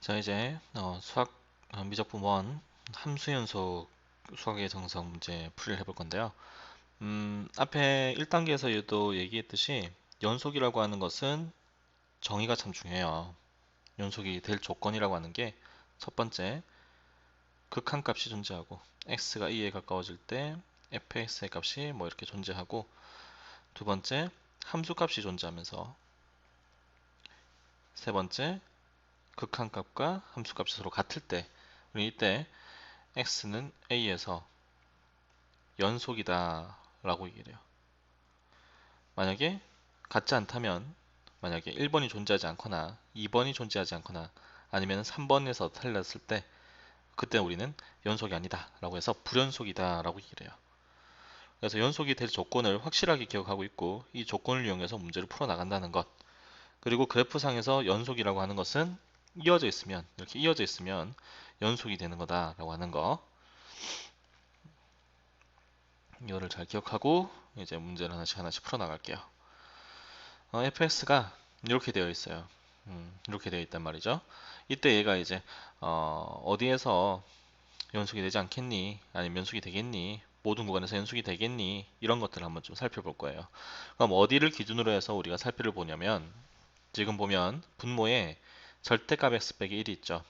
자 이제 어, 수학 어, 미적분 1 함수 연속 수학의 정석 문제 풀이를 해볼 건데요. 음, 앞에 1단계에서도 얘기했듯이 연속이라고 하는 것은 정의가 참 중요해요. 연속이 될 조건이라고 하는 게 첫 번째 극한값이 존재하고 x가 2에 가까워질 때 fx의 값이 뭐 이렇게 존재하고 두 번째 함수값이 존재하면서 세 번째 극한값과 함수값이 서로 같을 때 이때 x는 a에서 연속이다 라고 얘기를 해요. 만약에 같지 않다면 만약에 1번이 존재하지 않거나 2번이 존재하지 않거나 아니면 3번에서 틀렸을 때 그때 우리는 연속이 아니다 라고 해서 불연속이다 라고 얘기를 해요. 그래서 연속이 될 조건을 확실하게 기억하고 있고 이 조건을 이용해서 문제를 풀어 나간다는 것 그리고 그래프상에서 연속이라고 하는 것은 이어져 있으면 이렇게 이어져 있으면 연속이 되는 거다라고 하는 거 이거를 잘 기억하고 이제 문제를 하나씩 하나씩 풀어 나갈게요. 어, fx가 이렇게 되어 있어요. 음, 이렇게 되어 있단 말이죠. 이때 얘가 이제 어, 어디에서 연속이 되지 않겠니? 아니면 연속이 되겠니? 모든 구간에서 연속이 되겠니? 이런 것들을 한번 좀 살펴볼 거예요. 그럼 어디를 기준으로 해서 우리가 살피를 보냐면 지금 보면 분모에 절대값 x 빼기 1이 있죠.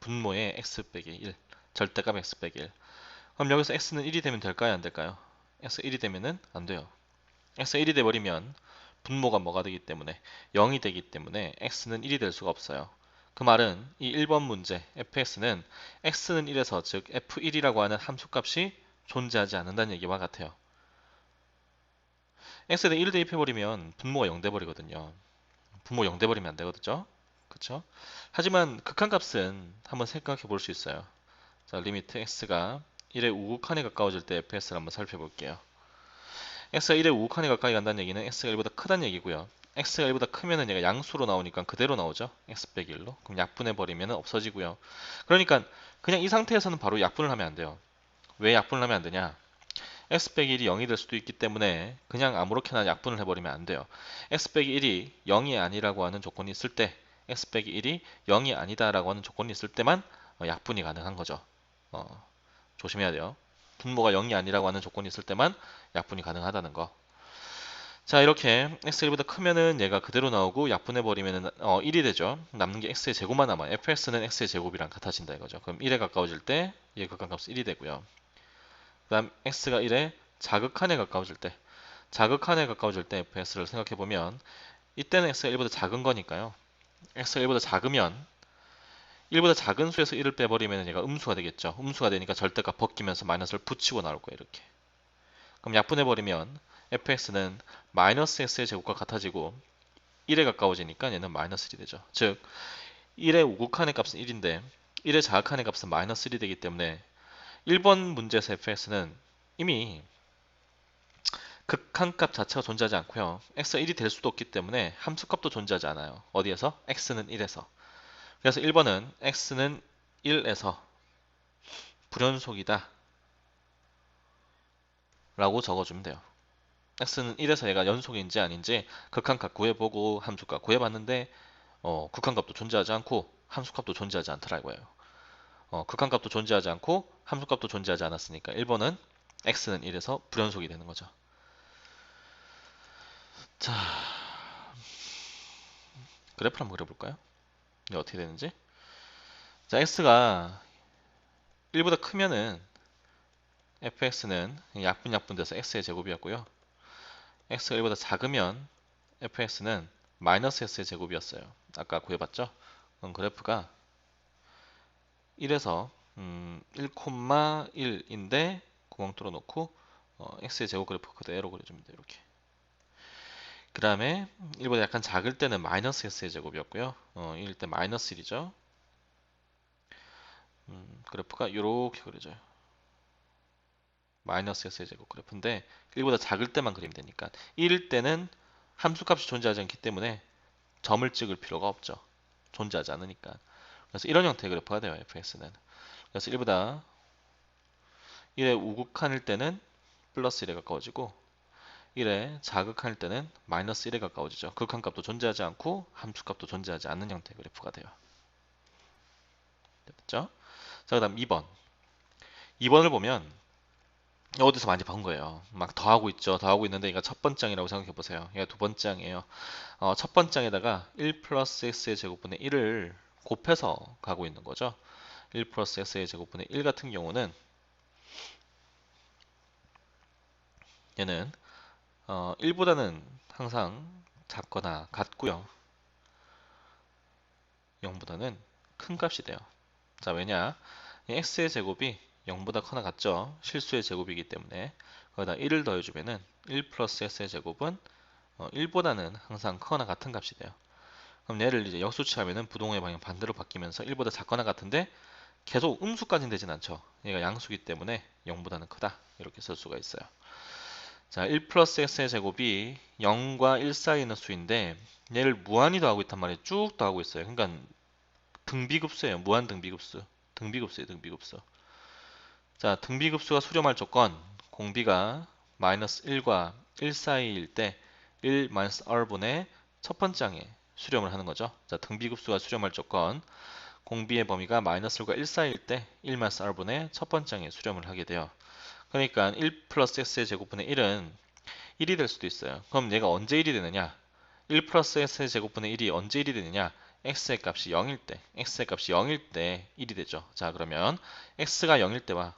분모에 x 빼기 1, 절대값 x 빼기 1. 그럼 여기서 x는 1이 되면 될까요? 안 될까요? x 1이 되면은 안 돼요. x 1이 돼버리면 분모가 뭐가 되기 때문에 0이 되기 때문에 x는 1이 될 수가 없어요. 그 말은 이 1번 문제 fx는 x는 1에서 즉 f1이라고 하는 함수값이 존재하지 않는다는 얘기와 같아요. x에 1 대입해버리면 분모가 0 돼버리거든요. 분모 0 돼버리면 안 되거든요. 그쵸? 하지만 극한값은 한번 생각해 볼 수 있어요. 자, 리미트 x가 1의 우극한에 가까워질 때 fs를 한번 살펴볼게요. x가 1의 우극한에 가까이 간다는 얘기는 x가 1보다 크다는 얘기고요. x가 1보다 크면은 얘가 양수로 나오니까 그대로 나오죠. x 빼기 1로. 그럼 약분해 버리면 없어지고요. 그러니까 그냥 이 상태에서는 바로 약분을 하면 안 돼요. 왜 약분을 하면 안 되냐? x 빼기 1이 0이 될 수도 있기 때문에 그냥 아무렇게나 약분을 해버리면 안 돼요. x 빼기 1이 0이 아니라고 하는 조건이 있을 때 x 빼기 1이 0이 아니다라고 하는 조건이 있을 때만 어, 약분이 가능한 거죠. 어, 조심해야 돼요. 분모가 0이 아니라고 하는 조건이 있을 때만 약분이 가능하다는 거. 자 이렇게 x1보다 크면은 얘가 그대로 나오고 약분해버리면은 어, 1이 되죠. 남는 게 x의 제곱만 남아요. fs는 x의 제곱이랑 같아진다 이거죠. 그럼 1에 가까워질 때 얘 극한값 1이 되고요. 그 다음 x가 1에 자극한에 가까워질 때 자극한에 가까워질 때 fs를 생각해보면 이때는 x가 1보다 작은 거니까요. X가 1보다 작으면 1보다 작은 수에서 1을 빼버리면 얘가 음수가 되겠죠. 음수가 되니까 절대값 벗기면서 마이너스를 붙이고 나올 거예요. 이렇게. 그럼 약분해버리면 fx는 마이너스 x의 제곱과 같아지고 1에 가까워지니까 얘는 마이너스 1이 되죠. 즉 1의 우극한의 값은 1인데 1의 자극한의 값은 마이너스 1이 되기 때문에 1번 문제에서 fx는 이미 극한값 자체가 존재하지 않고요. x가 1이 될 수도 없기 때문에 함수값도 존재하지 않아요. 어디에서? x는 1에서. 그래서 1번은 x는 1에서 불연속이다 라고 적어주면 돼요. x는 1에서 얘가 연속인지 아닌지 극한값 구해보고 함수값 구해봤는데 어, 극한값도 존재하지 않고 함수값도 존재하지 않더라 이거예요. 어, 극한값도 존재하지 않고 함수값도 존재하지 않았으니까 1번은 x는 1에서 불연속이 되는 거죠. 자, 그래프를 한번 그려볼까요? 이게 어떻게 되는지. 자, x가 1보다 크면은 fx는 약분 약분 돼서 x의 제곱이었고요. x가 1보다 작으면 fx는 마이너스 x의 제곱이었어요. 아까 구해봤죠? 그럼 그래프가 1에서 음, 1,1인데 구멍 뚫어놓고 어, x의 제곱 그래프 그대로 그려줍니다. 이렇게. 그 다음에 1보다 약간 작을 때는 마이너스 x의 제곱이었고요. 어, 1일 때 마이너스 1이죠. 음, 그래프가 이렇게 그려져요. 마이너스 x의 제곱 그래프인데 1보다 작을 때만 그리면 되니까 1일 때는 함수값이 존재하지 않기 때문에 점을 찍을 필요가 없죠. 존재하지 않으니까. 그래서 이런 형태의 그래프가 돼요. fx는. 그래서 1보다 1의 우극한일 때는 플러스 1에 가까워지고 1에 자극할 때는 마이너스 1에 가까워지죠. 극한값도 존재하지 않고 함수값도 존재하지 않는 형태의 그래프가 돼요. 맞죠? 자, 그 다음 2번. 2번을 보면 어디서 많이 본 거예요. 막 더하고 있죠. 더하고 있는데 이거 첫 번째 장이라고 생각해 보세요. 이거 두 번째 장이에요. 어, 첫 번째 장에다가 1 플러스 x의 제곱분의 1을 곱해서 가고 있는 거죠. 1 플러스 x의 제곱분의 1 같은 경우는 얘는 어, 1보다는 항상 작거나 같고요. 0보다는 큰 값이 돼요. 자, 왜냐? 이 x의 제곱이 0보다 커나 같죠? 실수의 제곱이기 때문에 거기다 1을 더해주면은 1 플러스 x의 제곱은 어, 1보다는 항상 커나 같은 값이 돼요. 그럼 얘를 이제 역수치하면은 부동의 방향 반대로 바뀌면서 1보다 작거나 같은데 계속 음수까지는 되진 않죠. 얘가 양수기 때문에 0보다는 크다. 이렇게 쓸 수가 있어요. 자, 1 플러스 x의 제곱이 0과 1 사이에 있는 수인데 얘를 무한히 더하고 있단 말이에요. 쭉 더하고 있어요. 그러니까 등비급수예요. 무한 등비급수. 등비급수예요. 등비급수. 자, 등비급수가 수렴할 조건 공비가 마이너스 1과 1 사이일 때 1 마이너스 r분의 첫 번째 항에 수렴을 하는 거죠. 자, 등비급수가 수렴할 조건 공비의 범위가 마이너스 1과 1 사이일 때 1 마이너스 r분의 첫 번째 항에 수렴을 하게 돼요. 그러니까 1 플러스 x의 제곱분의 1은 1이 될 수도 있어요. 그럼 얘가 언제 1이 되느냐? 1 플러스 x의 제곱분의 1이 언제 1이 되느냐? x의 값이 0일 때, x의 값이 0일 때 1이 되죠. 자, 그러면 x가 0일 때와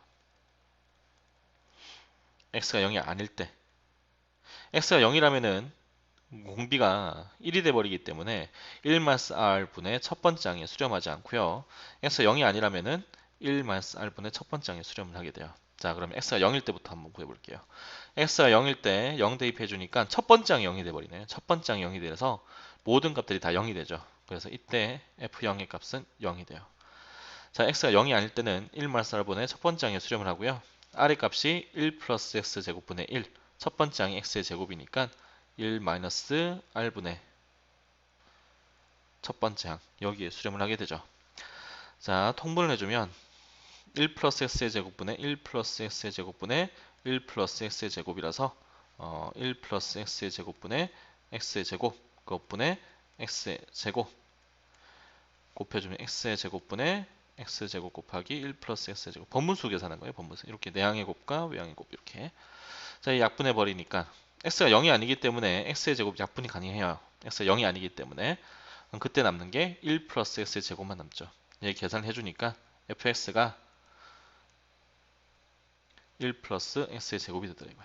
x가 0이 아닐 때 x가 0이라면은 공비가 1이 돼버리기 때문에 1 마이너스 r분의 첫 번째 항에 수렴하지 않고요. x가 0이 아니라면은 1 마이너스 r분의 첫 번째 항에 수렴을 하게 돼요. 자 그럼 x가 0일 때부터 한번 구해볼게요. x가 0일 때 0 대입해 주니까 첫 번째 항이 0이 돼버리네요. 첫 번째 항이 0이 돼서 모든 값들이 다 0이 되죠. 그래서 이때 f0의 값은 0이 돼요. 자 x가 0이 아닐 때는 1 마이너스 r분의 첫 번째 항에 수렴을 하고요. r의 값이 1 플러스 x 제곱분의 1. 첫 번째 항이 x의 제곱이니까 1 마이너스 r분의 첫 번째 항 여기에 수렴을 하게 되죠. 자 통분을 해주면 1 플러스 x의 제곱분의 1 플러스 x의 제곱분의 1 플러스 x의 제곱이라서 어, 1 플러스 x의 제곱분의 x의 제곱 그것분의 x의 제곱. 곱해주면 x의 제곱분의 x제곱 곱하기 1 플러스 x제곱. 번분수 계산한 거예요 번분수 이렇게 내항의 곱과 외항의 곱 이렇게. 자 약분해 버리니까 x가 0이 아니기 때문에 x의 제곱 약분이 가능해요. X가 0이 아니기 때문에. 그때 남는 게 1 플러스 x의 제곱만 남죠. 얘 계산을 해주니까 fx가 1 플러스 x의 제곱이 되더라고요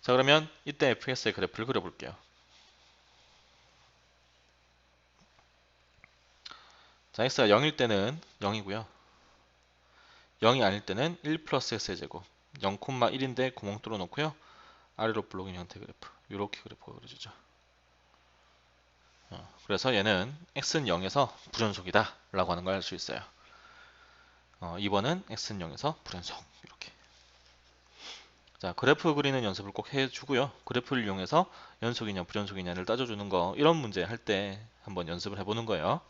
자 그러면 이때 fx의 그래프를 그려볼게요 자, x가 0일 때는 0이고요. 0이 아닐 때는 1 플러스 x의 제곱 0,1인데 구멍 뚫어 놓고요. 아래로 블록인 형태 그래프 이렇게 그래프가 그려지죠. 어, 그래서 얘는 x는 0에서 불연속이다 라고 하는 걸 알 수 있어요. 어, 2번은 x는 0에서 불연속 이렇게 자 그래프 그리는 연습을 꼭 해주고요. 그래프를 이용해서 연속이냐 불연속이냐를 따져주는 거 이런 문제 할 때 한번 연습을 해보는 거예요.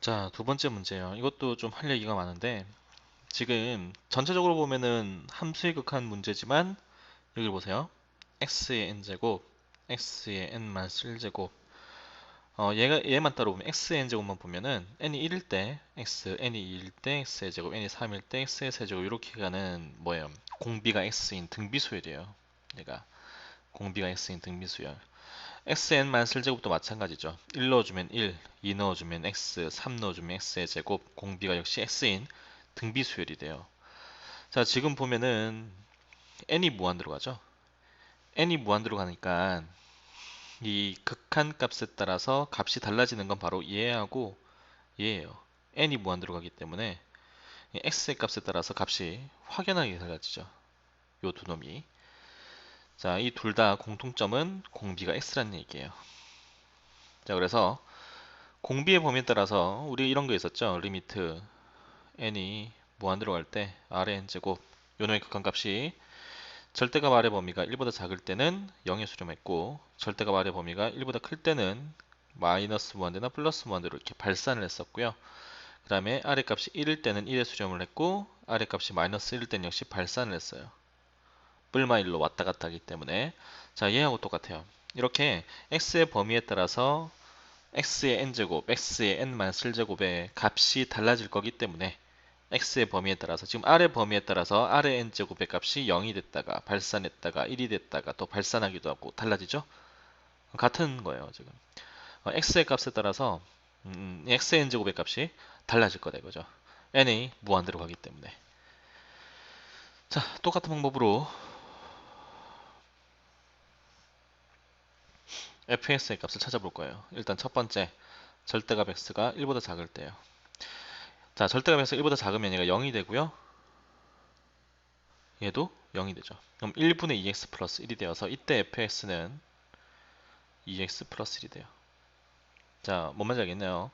자, 두 번째 문제요. 이것도 좀 할 얘기가 많은데 지금 전체적으로 보면은 함수의 극한 문제지만 여기 보세요. x의 n제곱, x의 n-1제곱 어, 얘가 얘만 따로 보면 x의 n제곱만 보면은 n이 1일 때 x, n이 2일 때 x의 제곱, n이 3일 때 x의 세제곱 이렇게 가는 뭐예요? 공비가 x인 등비수열이에요. 얘가 공비가 x인 등비수열. xn-1제곱도 마찬가지죠. 1 넣어주면 1, 2 넣어주면 x, 3 넣어주면 x의 제곱, 공비가 역시 x인 등비수열이 돼요. 자 지금 보면은 n이 무한 들어가죠. n이 무한 들어가니까 이 극한 값에 따라서 값이 달라지는 건 바로 얘하고 얘예요. n이 무한 들어가기 때문에 x의 값에 따라서 값이 확연하게 달라지죠. 요 두 놈이. 자, 이 둘 다 공통점은 공비가 x라는 얘기예요. 자, 그래서 공비의 범위에 따라서 우리 이런 거 있었죠. 리미트 n이 무한 들어갈 때 r의 n제곱 요 놈의 극한값이 절대값 r의 범위가 1보다 작을 때는 0에 수렴했고 절대값 r의 범위가 1보다 클 때는 마이너스 무한대나 플러스 무한대로 이렇게 발산을 했었고요. 그 다음에 r의 값이 1일 때는 1에 수렴을 했고 r의 값이 마이너스 1일 때는 역시 발산을 했어요. 뿔마일로 왔다 갔다 하기 때문에 자 얘하고 똑같아요. 이렇게 x의 범위에 따라서 x의 n제곱, x의 n-1제곱의 값이 달라질 거기 때문에 x의 범위에 따라서 지금 r의 범위에 따라서 r의 n제곱의 값이 0이 됐다가 발산했다가 1이 됐다가 또 발산하기도 하고 달라지죠? 같은 거예요 지금. 어, x의 값에 따라서 음, x의 n제곱의 값이 달라질 거다 이거죠. N이 무한대로 가기 때문에. 자 똑같은 방법으로 fx의 값을 찾아볼 거예요. 일단 첫 번째 절대값 x가 1보다 작을 때요 자, 절대값 에서 1보다 작으면 얘가 0이 되고요. 얘도 0이 되죠. 그럼 1분의 2x 플러스 1이 되어서 이때 fx는 2x 플러스 1이 돼요. 자, 뭔 말인지 알겠네요.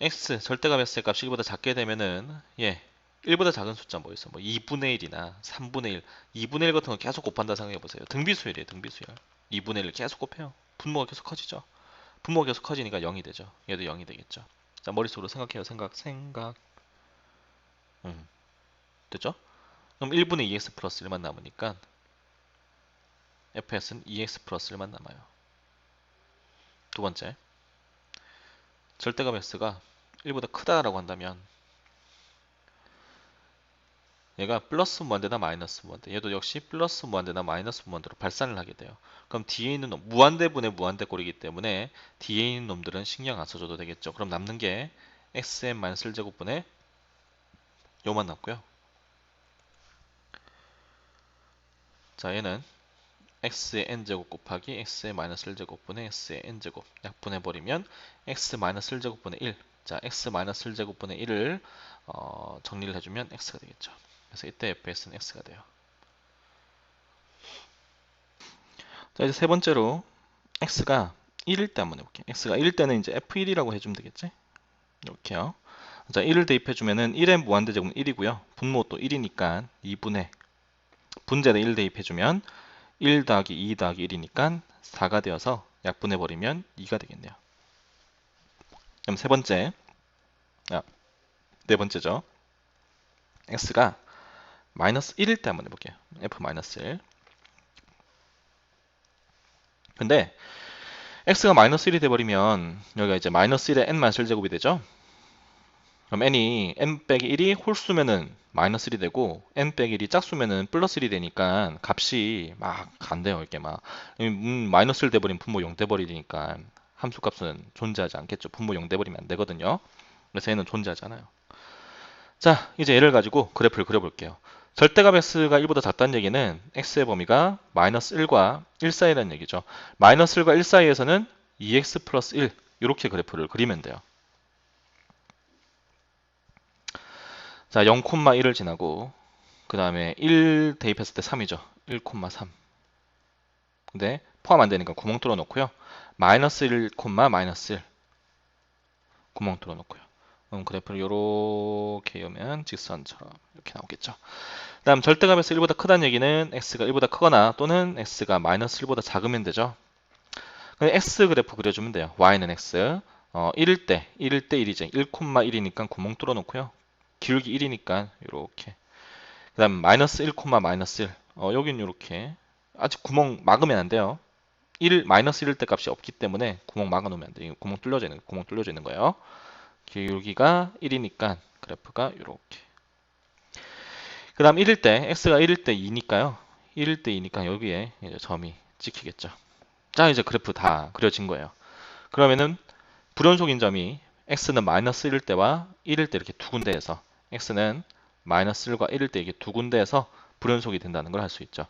x, 절대값 s의 값이 1보다 작게 되면은 예, 1보다 작은 숫자 뭐 있어? 뭐 2분의 1이나 3분의 1, 2분의 1 같은 거 계속 곱한다 생각해 보세요. 등비수열이에요, 등비수열. 2분의 1을 계속 곱해요. 분모가 계속 커지죠. 분모가 계속 커지니까 0이 되죠. 얘도 0이 되겠죠. 자, 머릿속으로 생각해요. 생각, 생각. 음. 됐죠? 그럼 1분의 2x 플러스 1만 남으니까 fs는 2x 플러스 1만 남아요. 두 번째. 절대값 s가 1보다 크다라고 한다면 얘가 플러스 무한대나 마이너스 무한대 얘도 역시 플러스 무한대나 마이너스 무한대로 발산을 하게 돼요. 그럼 뒤에 있는 놈 무한대분의 무한대꼴이기 때문에 뒤에 있는 놈들은 신경 안 써줘도 되겠죠. 그럼 남는 게 xn-1제곱분의 요만 남고요. 자 얘는 x의 n제곱 곱하기 x의 마이너스 1제곱분의 x의 n제곱 약분해버리면 x 마이너스 1제곱분의 1 자, x 마이너스 1제곱분의 1을 어, 정리를 해주면 x가 되겠죠. 그래서 이때 fs는 x가 돼요. 자 이제 세 번째로 x가 1일 때 한번 해볼게요. x가 1일 때는 이제 f1이라고 해주면 되겠지? 이렇게요. 자 1을 대입해주면은 1의 무한대 제곱은 1이고요. 분모 또 1이니까 2분의 분자에 1 대입해주면 1 더하기 2 더하기 1이니까 4가 되어서 약분해버리면 2가 되겠네요. 그럼 세 번째, 아, 네 번째죠. x가 마이너스 1일 때 한번 해볼게요. f 마이너스 1. 근데 x가 마이너스 1이 돼버리면 여기가 이제 마이너스 1의 n 마이너스 1제곱이 되죠. 그럼 n이 n 빼기 1이 홀수면은 마이너스 1이 되고 n 빼기 1이 짝수면은 플러스 1이 되니까 값이 막 안 돼요. 이렇게 막 음, 마이너스 1 돼버리면 분모 0 돼버리니까 함수 값은 존재하지 않겠죠. 분모 0 돼버리면 안 되거든요. 그래서 얘는 존재하잖아요. 자, 이제 얘를 가지고 그래프를 그려볼게요. 절대값 x가 1보다 작다는 얘기는 x의 범위가 마이너스 1과 1 사이라는 얘기죠. 마이너스 1과 1 사이에서는 2x 플러스 1 이렇게 그래프를 그리면 돼요. 자, 0,1을 지나고 그 다음에 1 대입했을 때 3이죠. 1,3 근데 포함 안 되니까 구멍 뚫어 놓고요. 마이너스 1, 마이너스 1 구멍 뚫어 놓고요. 음, 그래프를 이렇게 오면 직선처럼 이렇게 나오겠죠. 그 다음 절대값에서 1보다 크다는 얘기는 x가 1보다 크거나 또는 x가 마이너스 1보다 작으면 되죠. x 그래프 그려주면 돼요. y는 x. 어, 1일 때, 1일 때 1이죠. 1,1이니까 구멍 뚫어 놓고요. 기울기 1이니까 이렇게. 그 다음 마이너스 1, 마이너스 1. 어, 여긴 이렇게. 아직 구멍 막으면 안 돼요. 1, 마이너스 1일 때 값이 없기 때문에 구멍 막아 놓으면 안 돼요. 구멍 뚫려져 있는, 구멍 뚫려져 있는 거예요. 기울기가 1이니까 그래프가 이렇게. 그 다음 1일 때 x가 1일 때 2니까요. 1일 때 2니까 여기에 점이 찍히겠죠. 자 이제 그래프 다 그려진 거예요. 그러면은 불연속인 점이 x는 마이너스 1일 때와 1일 때 이렇게 두 군데에서 x는 마이너스 1과 1일 때 이게 두 군데에서 불연속이 된다는 걸할수 있죠.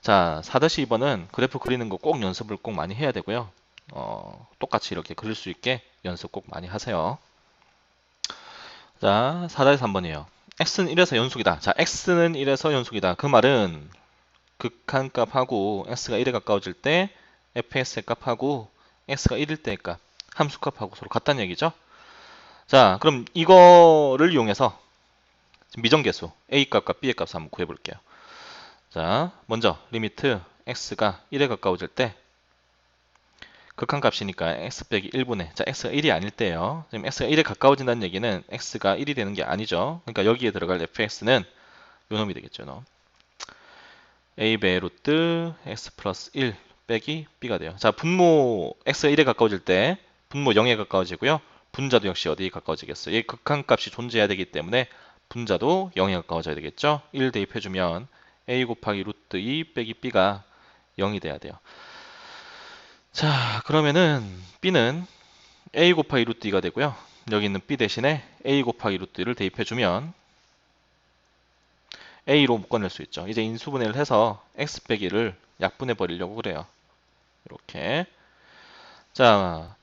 자 4-2번은 그래프 그리는 거 꼭 연습을 꼭 많이 해야 되고요. 어, 똑같이 이렇게 그릴 수 있게 연습 꼭 많이 하세요 자, 4-3번이에요. x는 1에서 연속이다. 자, x는 1에서 연속이다. 그 말은 극한값하고 x가 1에 가까워질 때 fx의 값하고 x가 1일 때의 값, 함수값하고 서로 같다는 얘기죠. 자, 그럼 이거를 이용해서 미정계수 a값과 b의 값을 한번 구해볼게요. 자, 먼저 리미트 x가 1에 가까워질 때 극한값이니까 x 빼기 1분의 자 x가 1이 아닐 때예요. 지금 x가 1에 가까워진다는 얘기는 x가 1이 되는 게 아니죠. 그러니까 여기에 들어갈 fx는 요 놈이 되겠죠. 너. a 배 루트 x 플러스 1 빼기 b가 돼요. 자 분모 x가 1에 가까워질 때 분모 0에 가까워지고요. 분자도 역시 어디에 가까워지겠어요? 이 극한값이 존재해야 되기 때문에 분자도 0에 가까워져야 되겠죠? 1 대입해주면 a 곱하기 루트 2 빼기 b가 0이 돼야 돼요. 자, 그러면은 b는 a 곱하기 루트 2가 되고요. 여기 있는 b 대신에 a 곱하기 루트 2를 대입해주면 a로 묶어낼 수 있죠. 이제 인수분해를 해서 x 빼기 를 약분해 버리려고 그래요. 이렇게 자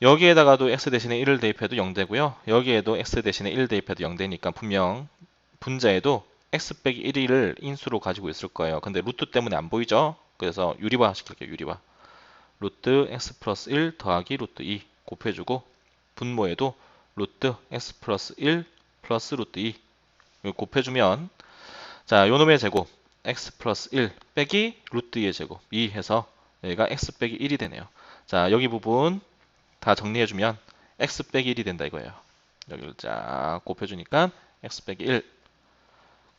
여기에다가도 x 대신에 1을 대입해도 0 되고요. 여기에도 x 대신에 1 대입해도 0 되니까 분명 분자에도 x 빼기 1을 인수로 가지고 있을 거예요. 근데 루트 때문에 안 보이죠? 그래서 유리화 시킬게요. 유리화. 루트 x 플러스 1 더하기 루트 2 곱해주고 분모에도 루트 x 플러스 1 플러스 루트 2 이거 곱해주면 자 요놈의 제곱 x 플러스 1 빼기 루트 2의 제곱 2 해서 여기가 x 빼기 1이 되네요. 자 여기 부분 다 정리해주면 x 빼기 1이 된다 이거예요. 여기를 쫙 곱해주니까 x 빼기 1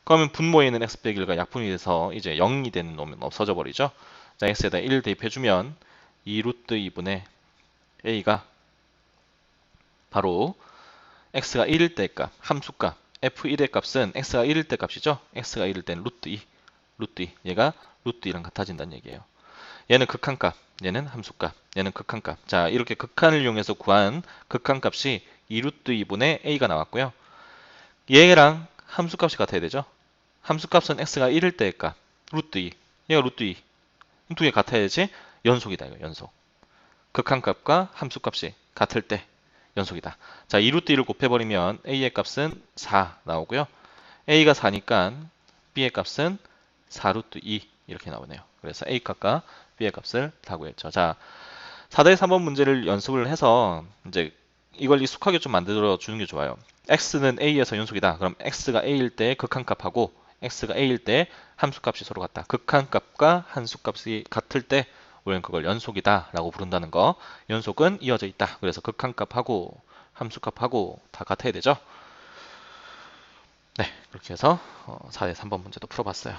그러면 분모에 있는 x 빼기 1가 약분이 돼서 이제 0이 되는 놈은 없어져 버리죠. 자 x에다 1 대입해주면 2 루트 2분의 a가 바로 x가 1일 때 값, 함수값 f1의 값은 x가 1일 때 값이죠. x가 1일 때는 루트 2, 루트 2. 얘가 루트 2랑 같아진다는 얘기예요. 얘는 극한값, 얘는 함수값, 얘는 극한값. 자, 이렇게 극한을 이용해서 구한 극한값이 2루트 2분의 a가 나왔고요. 얘랑 함수값이 같아야 되죠. 함수값은 x가 1일 때의 값, 루트 2. 얘가 루트 2. 두 개 같아야지 연속이다, 이거 연속. 극한값과 함수값이 같을 때 연속이다. 자, 2루트 2를 곱해버리면 a의 값은 4 나오고요. a가 4니까 b의 값은 4루트 2 이렇게 나오네요. 그래서 a 값과 b의 값을 다 구했죠. 자, 4대 3번 문제를 연습을 해서 이제 이걸 익숙하게 좀 만들어 주는 게 좋아요. x는 a에서 연속이다. 그럼 x가 a일 때 극한값하고 x가 a일 때 함수값이 서로 같다. 극한값과 함수값이 같을 때 우리는 그걸 연속이다 라고 부른다는 거. 연속은 이어져 있다. 그래서 극한값하고 함수값하고 다 같아야 되죠? 네 그렇게 해서 4대 어, 3번 문제도 풀어봤어요